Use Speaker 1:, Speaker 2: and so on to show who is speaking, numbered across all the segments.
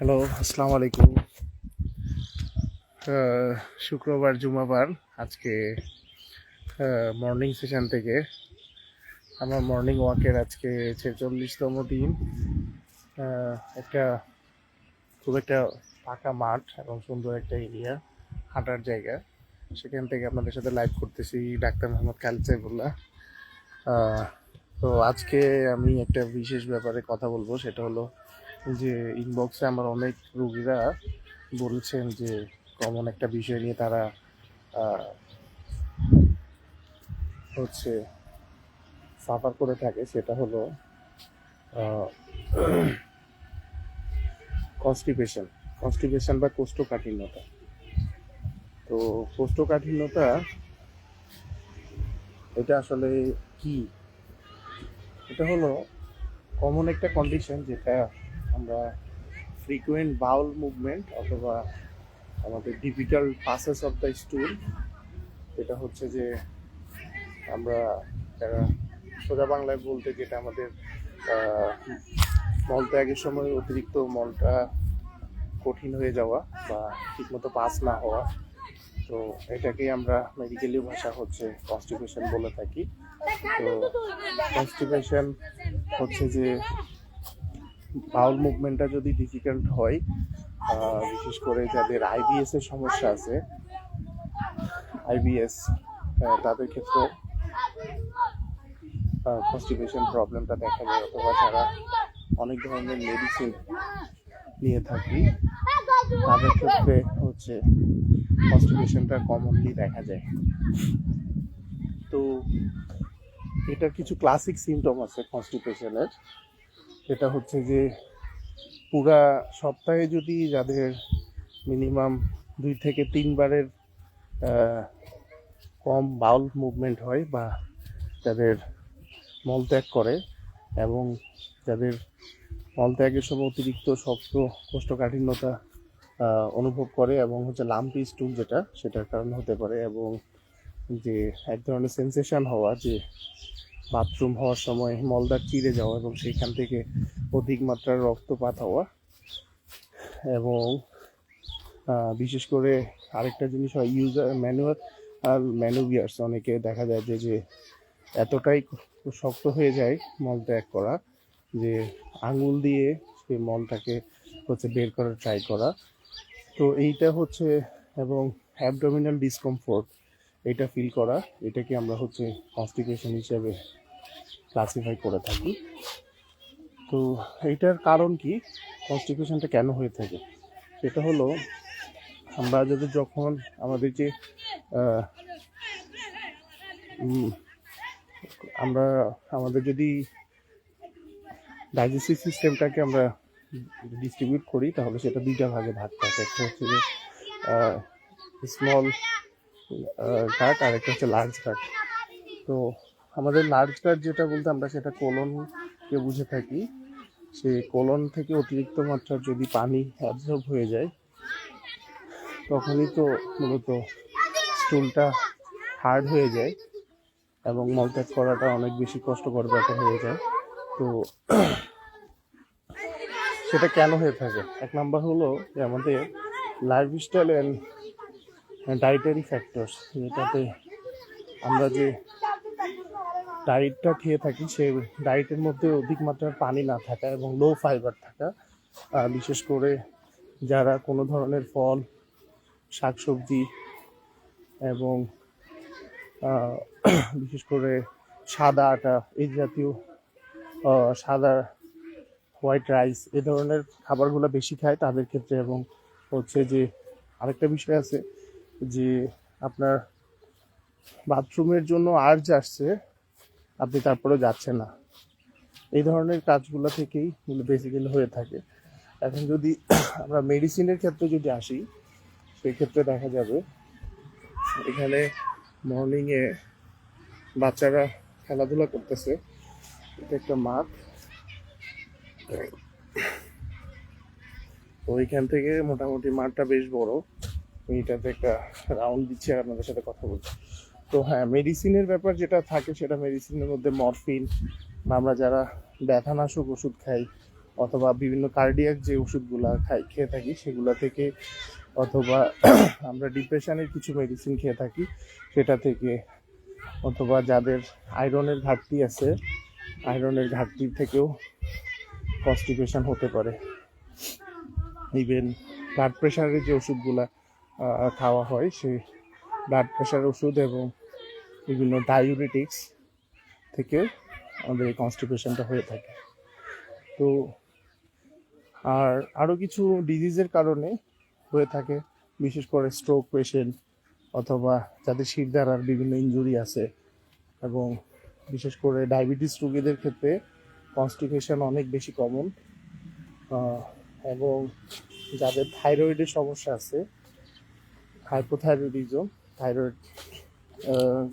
Speaker 1: Hello আসসালামু আলাইকুম শুক্রবার জুমাবার। আজকে মর্নিং সেশন থেকে আমার মর্নিং ওয়াকের আজকে ছেচল্লিশতম দিন। একটা খুব একটা ফাঁকা মাঠ এবং সুন্দর একটা এরিয়া হাঁটার জায়গা। সেখান থেকে আপনাদের সাথে লাইভ করতেছি ডাক্তার মোহাম্মদ আহ, তো আজকে আমি একটা বিশেষ ব্যাপারে কথা বলব, সেটা হলো যে ইনবক্সে আমার অনেক রুগীরা বলছেন যে কমন একটা বিষয় নিয়ে তারা হচ্ছে সাফার করে থাকে, সেটা হলো কনস্টিপেশন কনস্টিপেশন বা কোষ্ঠকাঠিন্যতা। তো কোষ্ঠকাঠিন্যতা, এটা আসলে কি? এটা হলো কমন একটা কন্ডিশন যেটা আমরা ফ্রিকুয়েন্ট বাউল মুভমেন্ট অথবা আমাদের difficult passes of the stool এটা হচ্ছে যে আমরা যারা সোজা বাংলায় বলতে যেটা আমাদের মলত্যাগের সময় অতিরিক্ত মলটা কঠিন হয়ে যাওয়া বা ঠিকমতো পাস না হওয়া। তো এটাকেই আমরা মেডিকেলি ভাষা হচ্ছে কনস্টিপেশন বলে থাকি। তো কনস্টিপেশন হচ্ছে যে বাউল মুভমেন্টটা যদি ডিফিকাল্ট হয় বিশেষ করে যাদের আইবিএস এর সমস্যা আছে আইবিএস তাদের ক্ষেত্রে কনস্টিপেশন প্রবলেমটা দেখা যায়, অথবা যারা অনেক ধরনের মেডিসিন নিয়ে থাকি, তাদের ক্ষেত্রে হচ্ছে কনস্টিপেশনটা কমনলি দেখা যায়। তো এটার কিছু ক্লাসিক সিমটম আছে কনস্টিপেশনের সেটা হচ্ছে যে পুরা সপ্তাহে যদি যাদের মিনিমাম দুই থেকে তিনবারের কম বাউল মুভমেন্ট হয় বা যাদের মলত্যাগ করে এবং যাদের মলত্যাগের সময় অতিরিক্ত শক্ত কোষ্ঠকাঠিন্যতা অনুভব করে এবং হচ্ছে লাম্পি স্টুল যেটা, সেটার কারণে হতে পারে এবং যে এক ধরনের সেন্সেশন হওয়া, যে বাথরুম হওয়ার সময় মলদার চিরে যাওয়া এবং সেখান থেকে অধিক মাত্রার রক্তপাত হওয়া এবং বিশেষ করে আরেকটা জিনিস হয় ইউজার ম্যানুয়াল আর ম্যানুভিয়ার্স অনেকে দেখা যায় যে যে এতটাই শক্ত হয়ে যায় মল ত্যাগ করা যে আঙুল দিয়ে সেই মলটাকে হচ্ছে বের করার ট্রাই করা। তো এইটা হচ্ছে এবং অ্যাবডোমিনাল ডিসকমফোর্ট এটা ফিল করা, এটাকে আমরা হচ্ছে কনস্টিপেশন হিসেবে ক্লাসিফাই করে থাকি। তো এইটার কারণ কি? কনস্টিপেশনটা কেন হয়ে থাকে? সেটা হলো, আমরা যদি যখন আমাদের যে আমরা, আমাদের যদি ডাইজেস্টিভ সিস্টেমটাকে আমরা ডিস্ট্রিবিউট করি, তাহলে সেটা দুইটা ভাগে ভাগ থাকে একটা হচ্ছে যে স্মল গাট আর একটা হচ্ছে লার্জ গাট তো আমাদের লার্জ গাট যেটা বলতে আমরা সেটা কোলনকে বুঝে থাকি। সেই কোলন থেকে অতিরিক্ত মাত্রার যদি পানি অ্যাবজর্ব হয়ে যায়, তখনই তো মূলত স্টুলটা হার্ড হয়ে যায় এবং মলত্যাগ করাটা অনেক বেশি কষ্টকর ব্যাপার হয়ে যায়। তো সেটা কেন হয়ে থাকে? এক নাম্বার হলো যে আমাদের লাইফস্টাইল অ্যান্ড ডায়েটারি ফ্যাক্টরস যেটাতে আমরা যে ডায়েটটা খেয়ে থাকি, সে ডায়েটের মধ্যে অধিক মাত্রার পানি না থাকা এবং লো ফাইবার থাকা বিশেষ করে যারা কোনো ধরনের ফল, শাকসবজি এবং বিশেষ করে সাদা আটা, এই জাতীয় সাদা হোয়াইট রাইস এ ধরনের খাবারগুলো বেশি খায় তাদের ক্ষেত্রে এবং হচ্ছে যে আরেকটা বিষয় আছে যে আপনার বাথরুমের জন্য আর্জ আসছে, আপনি তারপরে যাচ্ছেন না। এই ধরনের কাজগুলো থেকেই বেসিক্যালি হয়ে থাকে। এখন যদি আমরা মেডিসিনের ক্ষেত্রে যদি আসি, সেই ক্ষেত্রে দেখা যাবে এখানে মর্নিংয়ে বাচ্চারা খেলাধুলা করতেছে। এটা একটা মাঠ। তো ওইখান থেকে মোটামুটি মাঠটা বেশ বড়। এইটাতে একটা রাউন্ড দিচ্ছে আর আপনাদের সাথে কথা বলছি। তো হ্যাঁ মেডিসিনের ব্যাপার যেটা থাকে সেটা মেডিসিনের মধ্যে মরফিন বা আমরা যারা ব্যথানাশক ওষুধ খাই, অথবা বিভিন্ন কার্ডিয়াক যে ওষুধগুলো খাই, খেয়ে থাকি, সেগুলো থেকে অথবা আমরা ডিপ্রেশনের কিছু মেডিসিন খেয়ে থাকি, সেটা থেকে অথবা যাদের আয়রনের ঘাটতি আছে আয়রনের ঘাটতি থেকেও কনস্টিপেশন হতে পারে। ইভেন ব্লাড প্রেশারের যে ওষুধগুলা খাওয়া হয়, সেই ব্লাড প্রেশার ওষুধ এবং বিভিন্ন ডায়াবেটিক্স থেকে আমাদের এই কনস্টিপেশনটা হয়ে থাকে। তো আর আরও কিছু ডিজিজের কারণে হয়ে থাকে, বিশেষ করে স্ট্রোক পেশেন্ট অথবা যাদের শিরদাঁড়ার বিভিন্ন ইনজুরি আছে এবং বিশেষ করে ডায়াবেটিস রোগীদের ক্ষেত্রে কনস্টিপেশন অনেক বেশি কমন এবং যাদের থাইরয়েডের সমস্যা আছে হাইপোথাইরয়েডিজম থাইরয়েড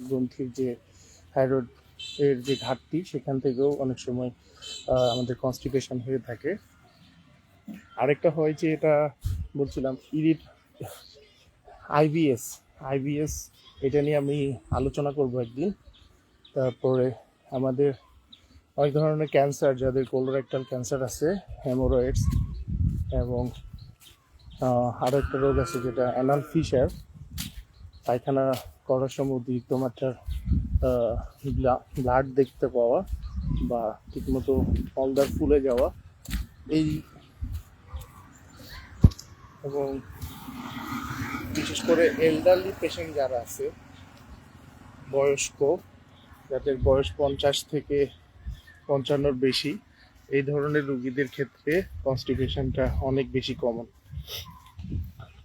Speaker 1: গ্রন্থির যে থাইরয়েড এর যে ঘাটতি, সেখান থেকেও অনেক সময় আমাদের কনস্টিপেশন হয়ে থাকে। আরেকটা হয় যে এটা বলছিলাম, ইরিট আইবিএস আইবিএস এটা নিয়ে আমি আলোচনা করব একদিন। তারপরে আমাদের অনেক ধরনের ক্যান্সার যাদের কোলোরেক্টাল ক্যান্সার আছে হেমোরয়েডস এবং আহ, আরও একটা রোগ আছে যেটা অ্যানাল ফিশার পায়খানা করার সময় অতিরিক্ত মাত্রার ব্লাড দেখতে পাওয়া বা ঠিকমতো ফলদার ফুলে যাওয়া এই এবং বিশেষ করে এলডারলি পেশেন্ট যারা আছে বয়স্ক যাদের বয়স পঞ্চাশ থেকে পঞ্চান্নর বেশি এই ধরনের রুগীদের ক্ষেত্রে কনস্টিপেশনটা অনেক বেশি কমন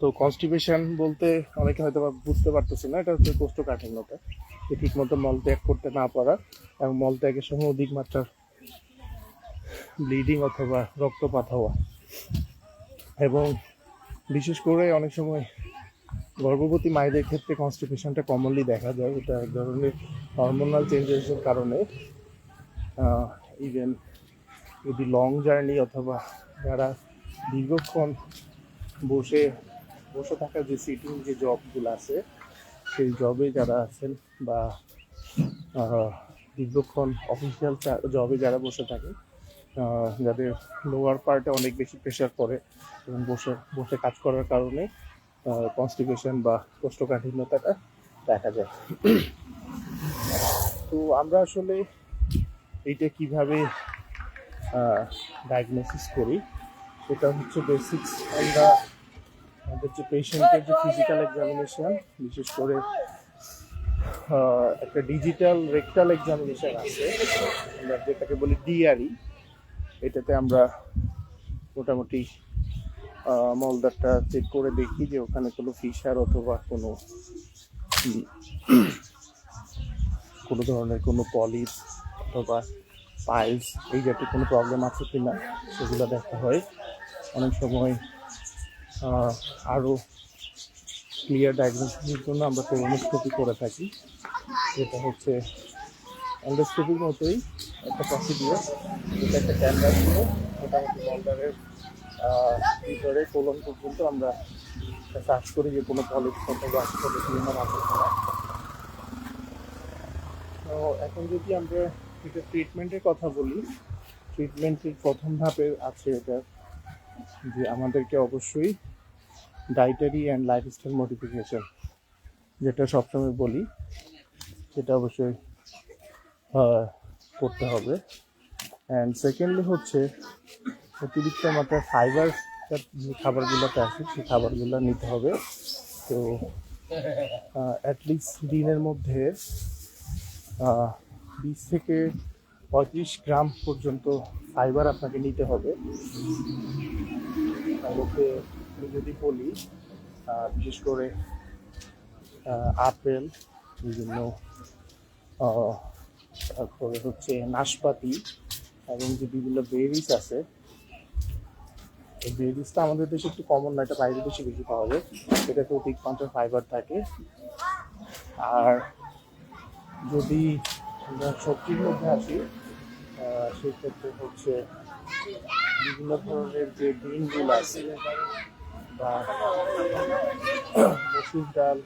Speaker 1: তো কনস্টিপেশন বলতে অনেকে হয়তো বুঝতে পারতেছে না, এটা হচ্ছে কোষ্ঠকাঠিন্যতা। যে ঠিক মতো মল ত্যাগ করতে না পারা এবং মল ত্যাগের সময় অধিক মাত্রার ব্লিডিং অথবা রক্তপাত হওয়া। এবং বিশেষ করে অনেক সময় গর্ভবতী মায়েদের ক্ষেত্রে কনস্টিপেশনটা কমনলি দেখা যায়, এটা এক ধরনের হরমোনাল চেঞ্জেসের কারণে। ইভেন যদি লং জার্নি অথবা যারা দীর্ঘক্ষণ বসে বসে থাকা যে সিটিং যে জবগুলো আছে, সেই জবে যারা আছেন বা দীর্ঘক্ষণ অফিসিয়াল জবে যারা বসে থাকে যাদের লোয়ার পার্টে অনেক বেশি প্রেশার পড়ে, এবং বসে বসে কাজ করার কারণে কনস্টিপেশন বা কোষ্ঠকাঠিন্যতাটা দেখা যায়। তো আমরা আসলে এইটা কীভাবে ডায়াগনোসিস করি সেটা হচ্ছে বেসিক্স আমরা আমাদের যে পেশেন্টের যে ফিজিক্যাল এক্সামিনেশন বিশেষ করে একটা ডিজিটাল রেকটাল এক্সামিনেশন আছে, আমরা যেটাকে বলি ডিআরই এটাতে আমরা মোটামুটি মলদারটা চেক করে দেখি যে ওখানে কোনো ফিশার অথবা কোনো কোনো ধরনের কোনো পলিপ অথবা পাইলস এই জাতীয় কোনো প্রবলেম আছে কি না সেগুলো দেখা হয়। অনেক সময় আরও ক্লিয়ার ডায়াগনোসিসের জন্য আমরা কোলোনোস্কোপি করে থাকি। যেটা হচ্ছে অ্যান্ডোস্কোপির মতোই একটা প্রসিডিওর যেটা একটা ক্যামেরা দিয়ে মোটামুটি মলদারের ভিতরে কোলন পর্যন্ত আমরা সার্চ করি যে কোনো পলিপ অথবা কোনো টিউমার আছে তো এখন যদি আমরা এটা ট্রিটমেন্টের কথা বলি ট্রিটমেন্টের প্রথম ধাপে আছে এটা। যে আমাদেরকে অবশ্যই ডাইটারি অ্যান্ড লাইফস্টাইল মডিফিকেশন যেটা সবসময় বলি, সেটা অবশ্যই করতে হবে। অ্যান্ড সেকেন্ডলি হচ্ছে, অতিরিক্ত মাত্রায় ফাইবার যে খাবারগুলোতে আছে সেই খাবারগুলো নিতে হবে। তো অ্যাটলিস্ট দিনের মধ্যে বিশ থেকে পঁয়ত্রিশ গ্রাম পর্যন্ত ফাইবার আপনাকে নিতে হবে। আমি যদি বলি বিশেষ করে আপেল, বিভিন্ন তারপরে হচ্ছে নাশপাতি এবং যে বিভিন্ন বেরিজ আছে বেরিজটা আমাদের দেশে একটু কমন না, এটা বাইরের দেশে বেশি পাওয়া যায়। এটাতে অধিক মাত্রার ফাইবার থাকে। আর যদি সবজির মধ্যে আসি আহ, সেক্ষেত্রে হচ্ছে বিভিন্ন ধরনের যে গ্রিনগুলো আছে বা মসুর ডাল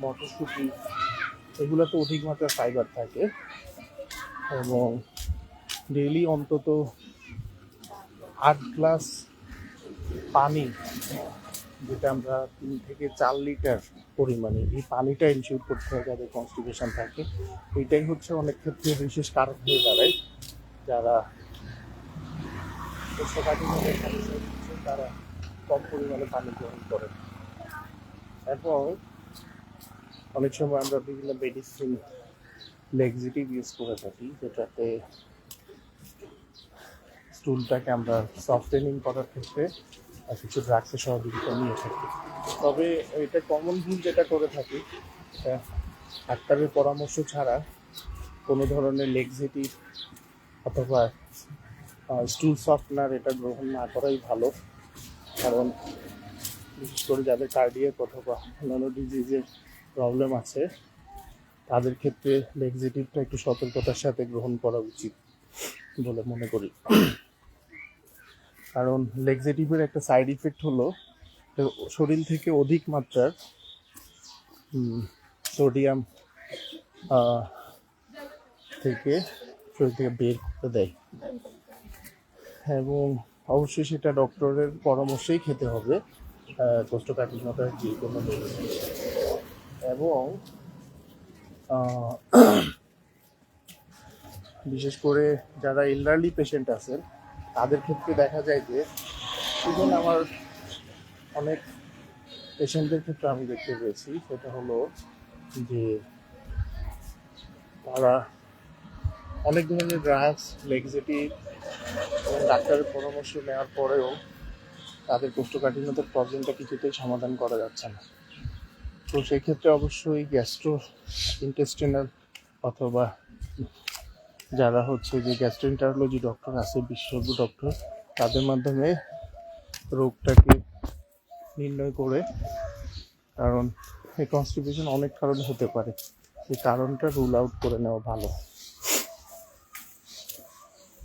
Speaker 1: মটরশুঁটি এগুলোতে অধিক মাত্রার ফাইবার থাকে এবং ডেইলি অন্তত আট গ্লাস পানি যেটা আমরা তিন থেকে চার লিটার পরিমাণে এই পানিটা ইনশিওর করতে হয় যাদের কনস্টিপেশন থাকে। এটাই হচ্ছে অনেক ক্ষেত্রে বিশেষ কারণ হয়ে দাঁড়ায়। যারা তারা কম পরিমাণে পানি গ্রহণ করে এবং অনেক সময় আমরা বিভিন্ন মেডিসিন লেগজিটিভ ইউজ করে থাকি, যেটাতে স্টুলটাকে আমরা সফটেনিং করার ক্ষেত্রে আর কিছু ড্রাগসের সহযোগিতা নিয়ে থাকি। তবে এটা কমন ভুল যেটা করে থাকি ডাক্তারের পরামর্শ ছাড়া কোনো ধরনের লেগজিটিভ অথবা স্টুল সফটনার এটা গ্রহণ না করাই ভালো। কারণ, বিশেষ করে যাদের কার্ডিয়াক অথবা অন্যান্য ডিজিজের প্রবলেম আছে, তাদের ক্ষেত্রে লেগজিটিভটা একটু সতর্কতার সাথে গ্রহণ করা উচিত বলে মনে করি। কারণ লেগজেটিভের একটা সাইড ইফেক্ট হলো, শরীর থেকে অধিক মাত্রার সোডিয়াম থেকে শরীর থেকে বের করে দেয়। এবং অবশ্যই সেটা ডক্টরের পরামর্শেই খেতে হবে কোষ্ঠকাঠিন্যতার যে কোনো এবং বিশেষ করে যারা এলডারলি পেশেন্ট আছেন, তাদের ক্ষেত্রে দেখা যায় যে ইভেন আমার অনেক পেশেন্টদের ক্ষেত্রে আমি দেখতে পেয়েছি, সেটা হলো যে তারা অনেক ধরনের ড্রাগস লেগজেটিভ এবং ডাক্তারের পরামর্শ নেওয়ার পরেও তাদের কোষ্ঠকাঠিন্যতার প্রবলেমটা কিছুতেই সমাধান করা যাচ্ছে না। তো সেক্ষেত্রে অবশ্যই গ্যাস্ট্রো ইন্টেস্টিনাল অথবা যারা হচ্ছে যে গ্যাস্ট্রোএন্টারোলজি ডক্টর আছে, বিশেষজ্ঞ ডক্টর তাদের মাধ্যমে রোগটাকে নির্ণয় করে, কারণ এই কনস্টিপেশন অনেক কারণে হতে পারে। এই কারণটা রুল আউট করে নেওয়া ভালো।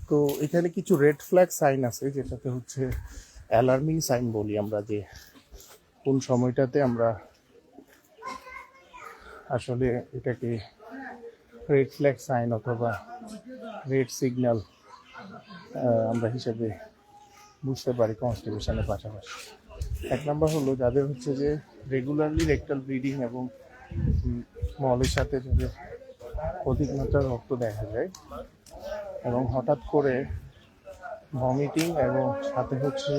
Speaker 1: তো এখানে কিছু রেড ফ্ল্যাগ সাইন আছে, যেটাতে হচ্ছে অ্যালার্মিং সাইন বলি আমরা যে কোন সময়টাতে আমরা আসলে এটাকে রেড ফ্ল্যাগ সাইন অথবা রেড সিগন্যাল আমরা হিসাবে বুঝতে পারি কনস্টিপেশনের পাশাপাশি। এক নম্বর হলো যাদের হচ্ছে যে রেগুলারলি রেক্টাল ব্লিডিং এবং মলের সাথে যদি অধিক মাত্রার রক্ত দেখা যায় এবং হঠাৎ করে ভমিটিং এবং সাথে হচ্ছে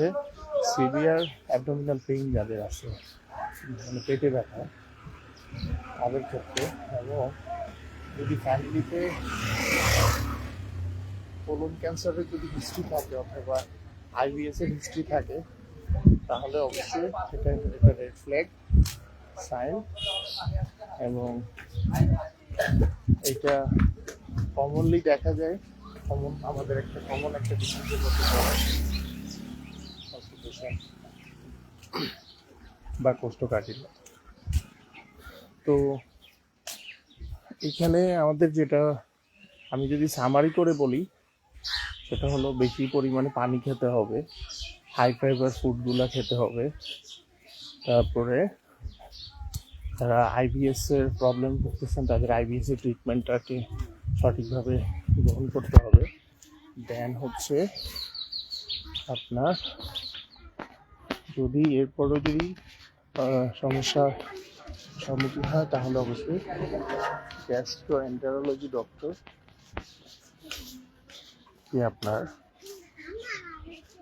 Speaker 1: সিভিয়ার অ্যাবডোমিনাল পেইন যাদের আছে মানে পেটে ব্যথা, তাদের ক্ষেত্রে এবং যদি ফ্যামিলিতে কোলন ক্যান্সারের যদি হিস্ট্রি থাকে অথবা আইবিএস এর হিস্ট্রি থাকে, তাহলে অবশ্যই এটা রেড ফ্ল্যাগ সাইন এবং এটা কমনলি দেখা যায় কমন আমাদের একটা কমন একটা বা কোষ্ঠকাঠিন্য। তো এখানে আমাদের যেটা, আমি যদি সামারি করে বলি, সেটা হলো বেশি পরিমাণে পানি খেতে হবে হাই ফাইবার ফুডগুলো খেতে হবে, তারপরে যারা আইবিএস এর প্রবলেম করতেছেন, তাদের আইবিএস এর ট্রিটমেন্টটাকে সঠিকভাবে গ্রহণ করতে হবে। দেন হচ্ছে আপনার যদি এরপরও যদি সমস্যার সম্মুখীন হয়, তাহলে অবশ্যই গ্যাস্ট্রো এন্টারোলজি ডক্টর কি আপনার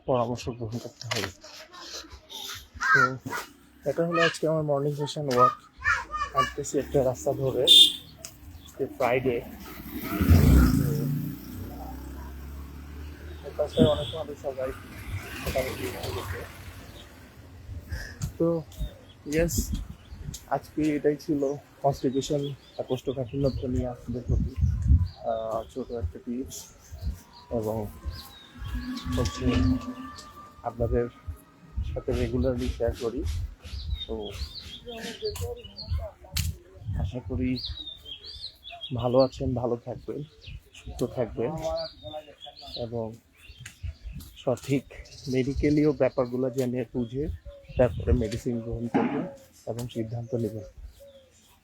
Speaker 1: পরামর্শ গ্রহণ করতে হবে। তো এটা হলো আজকে আমার মর্নিং সেশন ওয়াক হাঁটতেছি একটা রাস্তা ধরে ফ্রাইডে অনেক তো ইয়েস আজকে এটাই ছিল কনস্টিটিউশন আর কোষ্ঠকাঠিন্যতা নিয়ে আপনাদের প্রতি ছোট একটা টিপস এবং হচ্ছে আপনাদের সাথে রেগুলারলি শেয়ার করি। তো, আশা করি ভালো আছেন, ভালো থাকবেন, সুস্থ থাকবেন এবং সঠিক মেডিকেলিও ব্যাপারগুলো জেনে বুঝে তারপরে মেডিসিন গ্রহণ করবেন এবং সিদ্ধান্ত নেবেন।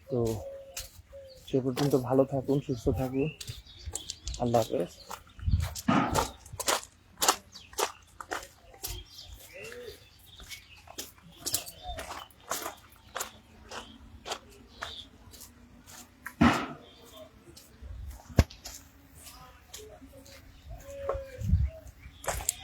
Speaker 1: তো সে পর্যন্ত ভালো থাকুন, সুস্থ থাকুন। আল্লাহ হাফেজ।